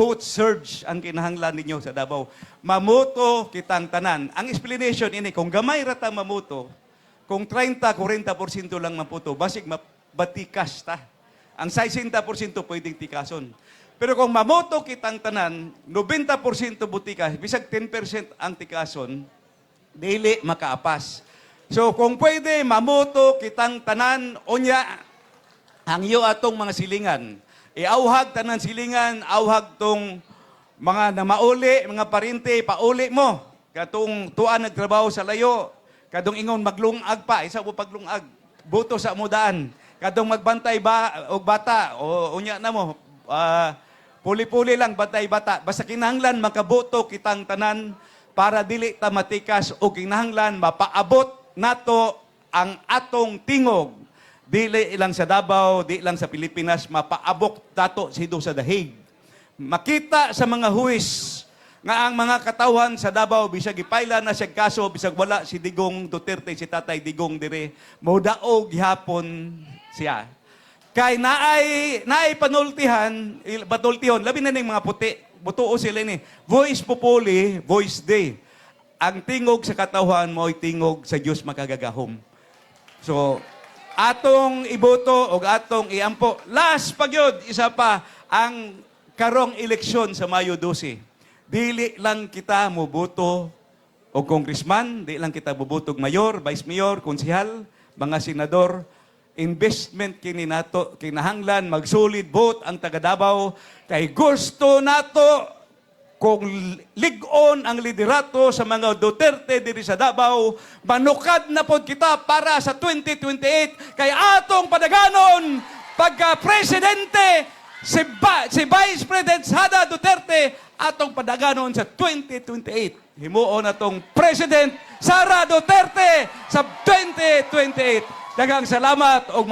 vote surge ang kinahanglan ninyo sa Davao. Mamuto kitang tanan. Ang explanation ini kung gamay rata mamuto, kung 30, 40% lang maputo, basig mabatikas ta. Ang 60% pwedeng tikason. Pero kung mamoto kitang tanan, 90% butikas, bisag 10% ang tikason, dili makaapas. So kung pwede mamoto kitang tanan, unya, ang iyo atong mga silingan, iauhag tanan silingan, auhag tong mga namauli, mga parinte, pauli mo. Katong tuan nagtrabaho sa layo, kadong ingon maglungag pa, isa mo paglungag, buto sa mudaan. Kadong magbantay ba og bata, o unya na mo, ah, puli-puli lang bantay bata. Basta kinahanglan makabuto kitang tanan para dili ta matikas o kinahanglan mapaabot nato ang atong tingog dili lang sa Davao, di lang sa Pilipinas, mapaabok dato sido sa dahig. Makita sa mga huwis nga ang mga katawan sa Davao bisag ipayla na siya kaso bisag wala si Digong Duterte si Tatay Digong dire modaog gihapon siya. Kay naay naay panultihan, panultihon labi na ning mga puti. Butuo sila ni voice populi, voice day. Ang tingog sa katawan mo ay tingog sa Dios makagagahom. So, atong iboto o atong iampo. Last pagyod, isa pa, ang karong eleksyon sa Mayo 12. Dili lang kita muboto o congressman, di lang kita bubutog mayor, vice mayor, konsihal, mga senador, investment kini nato kinahanglan magsulid vote ang taga Davao kay gusto nato kung ligon ang liderato sa mga Duterte diri sa Davao, manukad na pod kita para sa 2028 kay atong padaganon pagka presidente si, ba, si Vice President Sara Duterte atong padaganon sa 2028. Himuon atong President Sara Duterte sa 2028. Daghang salamat og